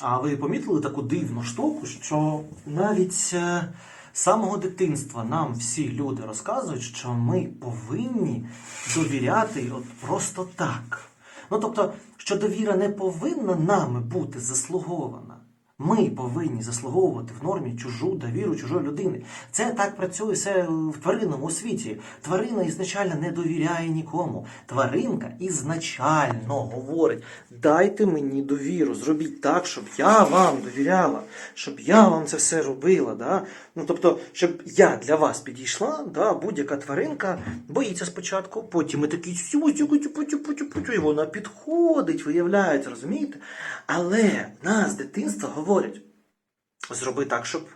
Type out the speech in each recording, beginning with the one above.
А ви помітили таку дивну штуку, що навіть е, з самого дитинства нам всі люди розказують, що ми повинні довіряти от просто так. Ну тобто, що довіра не повинна нами бути заслугована. Ми повинні заслуговувати в нормі чужу довіру чужої людини. Це так працює все в тваринному світі. Тварина ізначально не довіряє нікому. Тваринка ізначально говорить: дайте мені довіру, зробіть так, щоб я вам довіряла, щоб я вам це все робила. Да? Ну тобто, щоб я для вас підійшла, да, будь-яка тваринка боїться спочатку, потім ми такі і вона підходить, виявляється, розумієте? Але нас з дитинства говорять: зроби так, щоб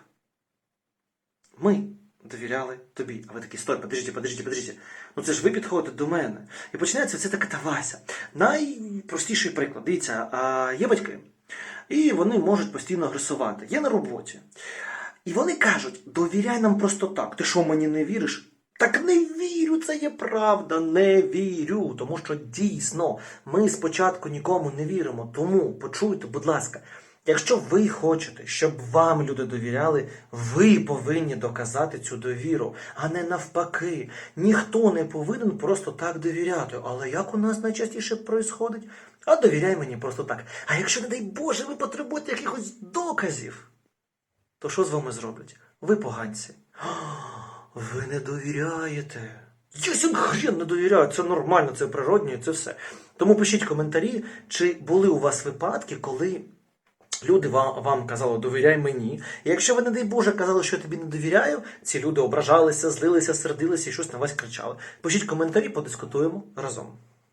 ми довіряли тобі. А ви такі, стой, подождіть, подождіть, подождіть. Ну це ж ви підходите до мене. І починається це така Вася. Найпростіший приклад. Дивіться, а, є батьки, і вони можуть постійно агресувати. Є на роботі. І вони кажуть: довіряй нам просто так. Ти що мені не віриш? Так не вірю, це є правда, не вірю. Тому що дійсно ми спочатку нікому не віримо. Тому почуйте, будь ласка, якщо ви хочете, щоб вам люди довіряли, ви повинні доказати цю довіру, а не навпаки. Ніхто не повинен просто так довіряти. Але як у нас найчастіше происходить? А довіряй мені просто так. А якщо, не дай Боже, ви потребуєте якихось доказів, то що з вами зроблять? Ви поганці. Ви не довіряєте. Ясен хрен не довіряю, це нормально, це природньо, це все. Тому пишіть коментарі, чи були у вас випадки, коли люди вам, вам казали довіряй мені. І якщо ви, не дай Боже, казали, що я тобі не довіряю, ці люди ображалися, злилися, сердилися і щось на вас кричали. Пишіть коментарі, подискутуємо разом.